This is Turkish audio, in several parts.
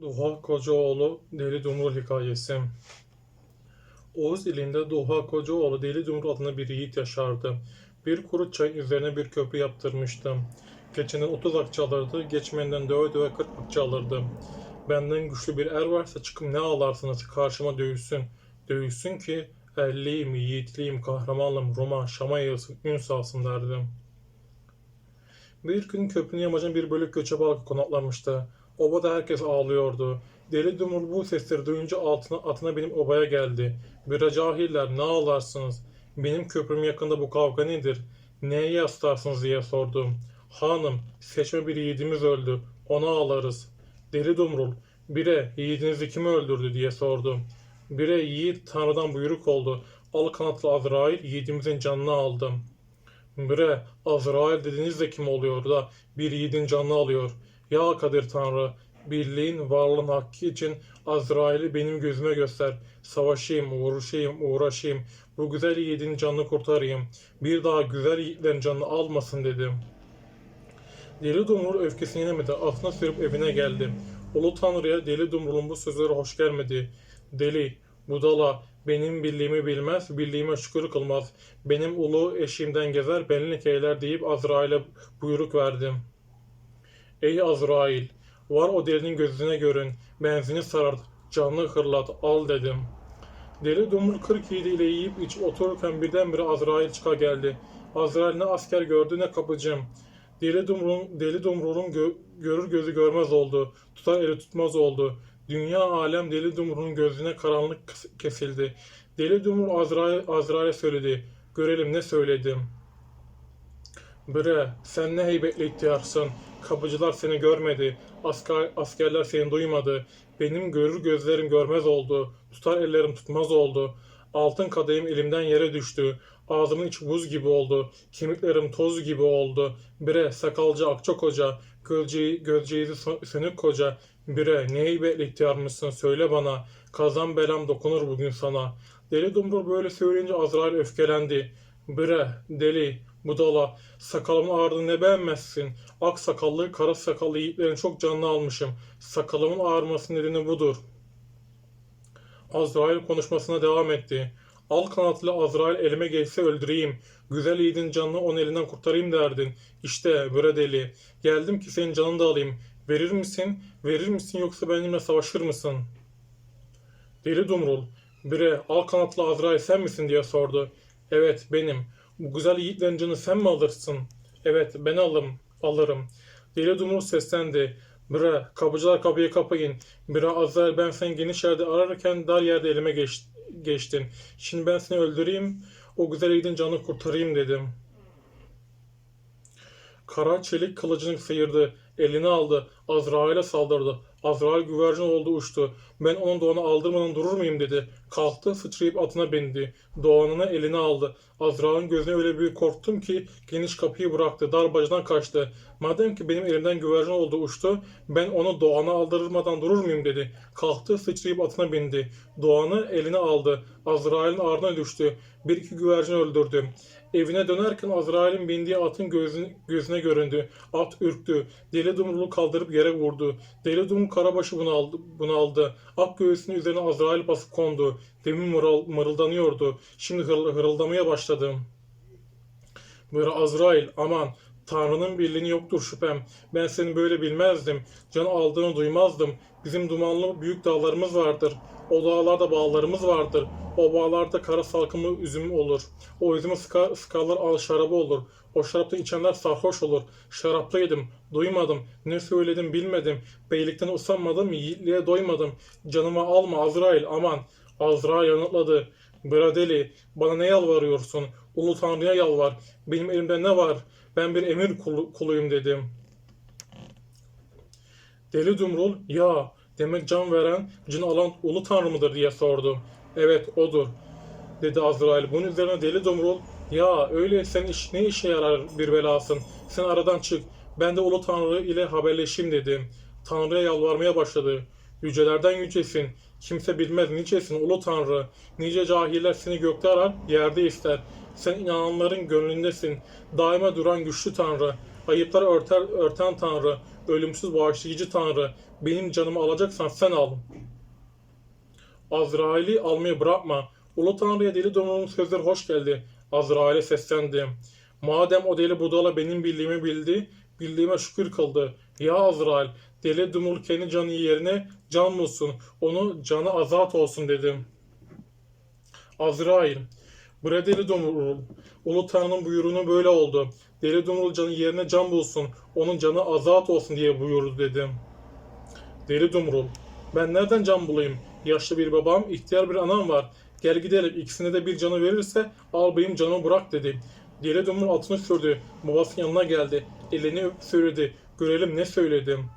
Duha Kocaoğlu Deli Dumrul Hikayesi Oğuz ilinde Duha Kocaoğlu Deli Dumrul adında bir yiğit yaşardı. Bir kuru çayın üzerine bir köprü yaptırmıştı. Geçenden 30 akçe alırdı, geçmenden döve döve 40 akçe alırdı. Benden güçlü bir er varsa çıkıp ne ağlarsınız karşıma dövüşsün. Dövüşsün ki erliğim, yiğitliğim, kahramanlığım Roma, Şam'a yayılsın, ün salsın derdim. Bir gün köprünün yamacına bir bölük göçebe halkı konaklanmıştı. Obada herkes ağlıyordu. Deli Dumrul bu sesleri duyunca altına, atına binip obaya geldi. Bire cahiller ne ağlarsınız? Benim köprüm yakında bu kavga nedir? Neye yaslarsınız diye sordu. Hanım seçme bir yiğidimiz öldü. Ona ağlarız. Deli Dumrul bire yiğidinizi kim öldürdü diye sordu. Bire yiğit Tanrı'dan buyruk oldu. Al kanatlı Azrail yiğidimizin canını aldım. Bre, Azrail dediğiniz de kim oluyor da bir yiğidin canını alıyor. Ya Kadir Tanrı, birliğin, varlığın hakkı için Azrail'i benim gözüme göster. Savaşayım, vuruşayım, uğraşayım. Bu güzel yiğidin canını kurtarayım. Bir daha güzel yiğitlerin canını almasın dedim. Deli Dumrul öfkesini yenemedi. Atına sürüp evine geldi. Ulu Tanrı'ya Deli Dumrul'un bu sözleri hoş gelmedi. Deli, budala, benim birliğimi bilmez, birliğime şükür kılmaz. Benim ulu eşiğimden gezer, benlik eyler deyip Azrail'e buyruk verdim. Ey Azrail, var o delinin gözüne görün, benzini sarart, canını hırlat, al dedim. Deli Dumrul 40 yiğidi ile yiyip iç otururken birdenbire Azrail çıka geldi. Azrail ne asker gördü ne kapıcım. Deli Dumrul'un, Deli Dumrul'un gö- görür gözü görmez oldu. Tutar eli tutmaz oldu. Dünya alem Deli Dumrul'un gözüne karanlık kesildi. Deli Dumrul Azrail, Azrail'e söyledi. Görelim ne söyledim. Bre, sen ne heybetli ihtiyarsın. Kapıcılar seni görmedi. Asker, askerler seni duymadı. Benim görür gözlerim görmez oldu. Tutar ellerim tutmaz oldu. Altın kadehim elimden yere düştü. Ağzımın içi buz gibi oldu. Kemiklerim toz gibi oldu. Bire sakalcı akçak hoca. Gözceği, gözceğizi sö- sönük koca. Bire ne heybetli söyle bana. Kazan belam dokunur bugün sana. Deli Dumrul böyle söyleyince Azrail öfkelendi. Bre, deli, budala, sakalımın ağrını ne beğenmezsin? Ak sakallı, kara sakallı yiğitlerin çok canını almışım. Sakalımın ağrımasının nedeni budur. Azrail konuşmasına devam etti. Al kanatlı Azrail elime geçse öldüreyim. Güzel yiğidin canını onun elinden kurtarayım derdin. İşte bre deli. Geldim ki senin canını da alayım. Verir misin? Verir misin yoksa benimle savaşır mısın? Deli Dumrul. Bre al kanatlı Azrail sen misin diye sordu. Evet benim. Bu güzel yiğitlerin canını sen mi alırsın? Evet ben alırım. Alırım. Deli Dumrul seslendi. Bre kapıcılar kapıyı kapayın. Bre Azrail ben seni geniş yerde ararken dar yerde elime geç, geçtin. Şimdi ben seni öldüreyim. O güzel yiğidin canını kurtarayım dedim. Kara çelik kılıcını sıyırdı. Elini aldı. Azrail'e saldırdı. Azrail güvercin oldu uçtu. Ben onun doğanı aldırmadan durur muyum dedi. Kalktı sıçrayıp atına bindi. Doğanını eline aldı. Azrail'in gözüne öyle bir korktum ki geniş kapıyı bıraktı. Darbacıdan kaçtı. Madem ki benim elimden güvercin oldu uçtu. Ben onu doğana aldırmadan durur muyum dedi. Kalktı sıçrayıp atına bindi. Doğanı eline aldı. Azrail'in ardına düştü. Bir iki güvercin öldürdü. Evine dönerken Azrail'in bindiği atın gözüne, gözüne göründü. At ürktü. Deli Dumrul'u kaldırıp yere vurdu. Deli Dumrul karabaşı bunu aldı. Bunu aldı. Ak göğsünün üzerine Azrail basıp kondu. Demin mırıl, mırıldanıyordu. Şimdi hırıl, hırıldamaya başladı. Böyle Azrail aman Tanrı'nın birliğini yoktur şüphem. Ben seni böyle bilmezdim. Can aldığını duymazdım. Bizim dumanlı büyük dağlarımız vardır. O dağlarda bağlarımız vardır. O bağlarda kara salkımı üzüm olur. O üzümü sıka, sıkarlar al şarabı olur. O şarapta içenler sarhoş olur. Şarapta yedim, duymadım. Ne söyledim bilmedim. Beylikten usanmadım, yiğitliğe doymadım. Canıma alma Azrail aman. Azrail yanıtladı. Bradeli, bana ne yalvarıyorsun? Ulu Tanrı'ya yalvar. Benim elimde ne var? Ben bir emir kulu- kuluyum dedim. Deli Dumrul, ya demek can veren, can alan Ulu Tanrı mıdır diye sordu. Evet odur dedi Azrail. Bunun üzerine Deli Dumrul, ya öyle sen iş, ne işe yarar bir belasın? Sen aradan çık. Ben de Ulu Tanrı ile haberleşeyim dedim. Tanrı'ya yalvarmaya başladı. Yücelerden yücesin. Kimse bilmez nicesin Ulu Tanrı. Nice cahiller seni gökte arar, yerde ister. Sen inananların gönlündesin. Daima duran güçlü Tanrı. Ayıplar örter, örten Tanrı, ölümsüz bağışlayıcı Tanrı, benim canımı alacaksan sen al. Azrail'i almayı bırakma. Ulu Tanrı'ya deli domuzun sözleri hoş geldi. Azrail'e seslendi. Madem o deli budala benim bildiğimi bildi, bildiğime şükür kıldı. Ya Azrail, deli dumul kendi canı yerine can bulsun, onu canı azat olsun dedim. Azrail, bre deli dumul, Ulu Tanrı'nın buyruğunu böyle oldu. Deli dumul canı yerine can bulsun, onun canı azat olsun diye buyurdu dedim. Deli Dumrul. Ben nereden can bulayım? Yaşlı bir babam, ihtiyar bir anam var. Gel gidelim. İkisine de bir canı verirse al benim canımı bırak dedi. Deli Dumrul atını sürdü. Babasının yanına geldi. Elini öpüp söyledi. Görelim ne söyledim.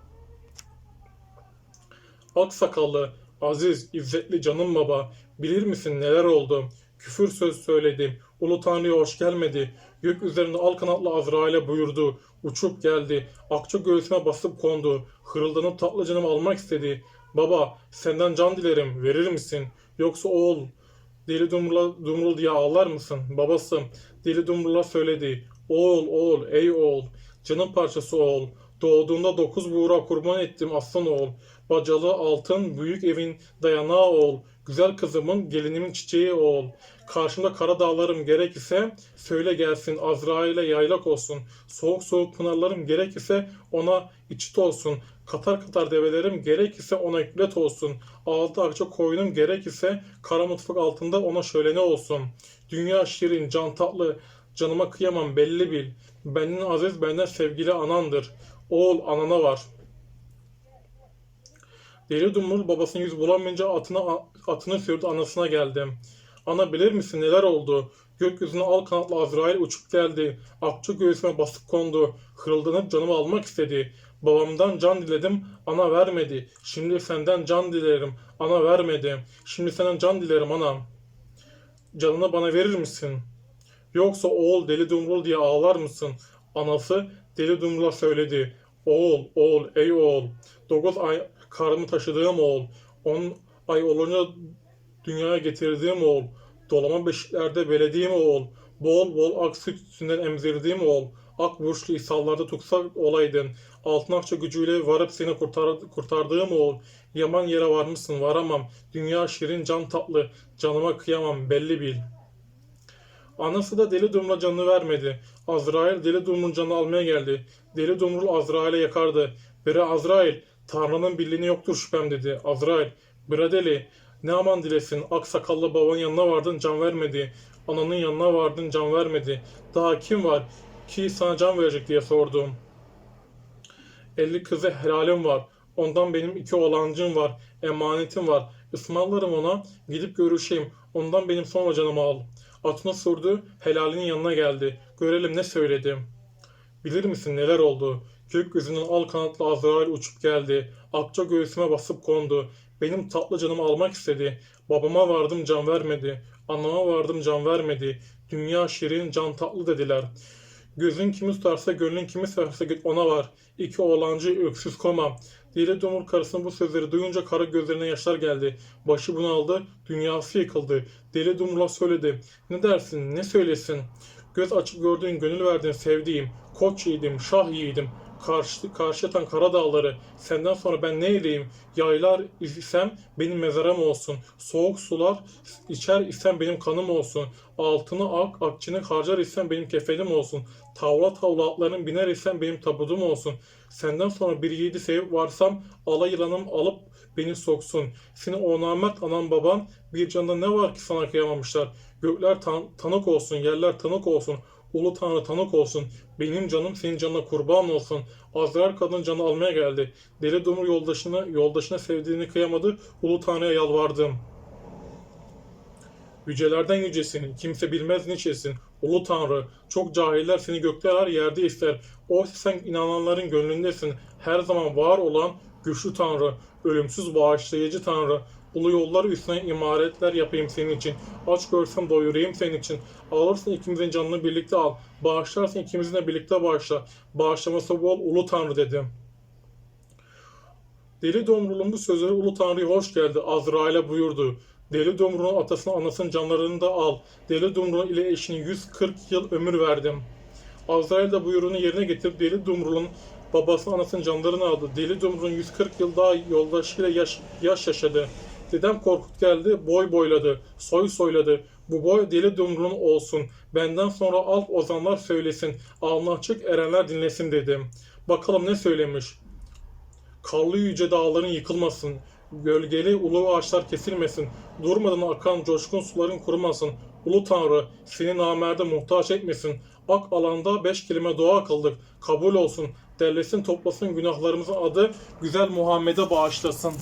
Ak sakallı, aziz, izzetli canım baba. Bilir misin neler oldu? Küfür söz söyledim. Ulu Tanrı'ya hoş gelmedi. Gök üzerinde al kanatlı Azrail'e buyurdu. Uçup geldi. Akça göğsüme basıp kondu. Hırıldanıp tatlı canımı almak istedi. Baba senden can dilerim verir misin? Yoksa oğul deli dumrula, dumrul diye ağlar mısın? Babası deli dumrula söyledi. Oğul oğul ey oğul canın parçası oğul. Doğduğunda dokuz buğra kurban ettim aslan oğul. Bacalı altın büyük evin dayanağı oğul. Güzel kızımın gelinimin çiçeği oğul. Karşımda kara dağlarım gerek ise söyle gelsin Azrail'e yaylak olsun. Soğuk soğuk pınarlarım gerek ise ona içit olsun. Katar katar develerim gerek ise ona yüklet olsun. Altı akça koyunum gerek ise kara mutfak altında ona şöleni olsun. Dünya şirin, can tatlı, canıma kıyamam belli bil. Benden aziz benden sevgili anandır. Oğul anana var. Deli Dumrul babasının yüz bulamayınca atına, atını sürdü anasına geldim. Ana bilir misin neler oldu? Gökyüzüne al kanatlı Azrail uçup geldi. Akça göğsüme basıp kondu. Hırıldanıp canımı almak istedi. Babamdan can diledim, ana vermedi. Şimdi senden can dilerim, ana vermedi. Şimdi senden can dilerim anam. Canını bana verir misin? Yoksa oğul deli dumrul diye ağlar mısın? Anası deli dumrula söyledi. Oğul, oğul, ey oğul. Dokuz ay karnımı taşıdığım oğul. On ay olunca dünyaya getirdiğim oğul. Dolama beşiklerde belediğim oğul. Bol bol ak süt sütünden emzirdiğim oğul. Ak burçlu ishallarda tutsak olaydın. Altın akça gücüyle varıp seni kurtar, kurtardığım oğul. Yaman yere varmışsın varamam. Dünya şirin can tatlı. Canıma kıyamam belli bil. Anası da deli dumla canını vermedi. Azrail deli dumrul canını almaya geldi. Deli dumrul Azrail'e yakardı. Bire Azrail, Tanrı'nın birliğini yoktur şüphem dedi. Azrail, bire deli, ne aman dilesin, ak sakallı babanın yanına vardın can vermedi. Ananın yanına vardın can vermedi. Daha kim var ki sana can verecek diye sordum. Elli kızı helalim var. Ondan benim iki oğlancım var. Emanetim var. Ismarlarım ona. Gidip görüşeyim. Ondan benim sonra canımı al. Atına sürdü. Helalinin yanına geldi. Görelim ne söyledim. Bilir misin neler oldu? Gökyüzünden al kanatlı Azrail uçup geldi. Akça göğsüme basıp kondu. Benim tatlı canımı almak istedi. Babama vardım can vermedi. Anama vardım can vermedi. Dünya şirin can tatlı dediler. Gözün kimi tutarsa gönlün kimi severse git ona var. İki oğlancı öksüz koma. Dili dumur karısının bu sözleri duyunca kara gözlerine yaşlar geldi. Başı bunaldı, dünyası yıkıldı. Deli dumurla söyledi. Ne dersin, ne söylesin? Göz açıp gördüğün, gönül verdiğin sevdiğim. Koç yiğidim, şah yiğidim. Karşı, karşı yatan kara dağları. Senden sonra ben ne edeyim? Yaylar isem benim mezarım olsun. Soğuk sular içer isem benim kanım olsun. Altını ak, akçını harcar isem benim kefenim olsun. Tavla tavla atların biner isem benim tabudum olsun. Senden sonra bir yiğidi sevip varsam ala yılanım alıp beni soksun. Seni o namert anan baban bir canda ne var ki sana kıyamamışlar. Gökler tan- tanık olsun, yerler tanık olsun. Ulu Tanrı tanık olsun. Benim canım senin canına kurban olsun. Azrail kadın canı almaya geldi. Deli dumur yoldaşına, yoldaşına sevdiğini kıyamadı. Ulu Tanrı'ya yalvardım. Yücelerden yücesin, kimse bilmez niçesin. Ulu Tanrı, çok cahiller seni gökte arar, yerde ister. Oysa sen inananların gönlündesin. Her zaman var olan güçlü Tanrı, ölümsüz bağışlayıcı Tanrı. Ulu yollar üstüne imaretler yapayım senin için. Aç görsem doyurayım senin için. Alırsın ikimizin canını birlikte al. Bağışlarsın ikimizin de birlikte bağışla. Bağışlaması bol ulu Tanrı dedim. Deli Domrul'un bu sözleri Ulu Tanrı'ya hoş geldi. Azrail'e buyurdu. Deli Domrul'un atasının anasının canlarını da al. Deli Domrul ile eşine 140 yıl ömür verdim. Azrail de buyruğunu yerine getirip Deli Dumrul'un babası anasının canlarını aldı. Deli Dumrul'un 140 yıl daha yoldaşıyla yaş, yaş yaşadı. Dedem Korkut geldi, boy boyladı, soy soyladı. Bu boy Deli Dumrul'un olsun. Benden sonra alt ozanlar söylesin, alnı açık erenler dinlesin dedim. Bakalım ne söylemiş. Karlı yüce dağların yıkılmasın. Gölgeli ulu ağaçlar kesilmesin. Durmadan akan coşkun suların kurumasın. Ulu Tanrı seni namerde muhtaç etmesin. Ak alanda beş kelime dua kıldık. Kabul olsun. Derlesin toplasın günahlarımızın adı güzel Muhammed'e bağışlasın.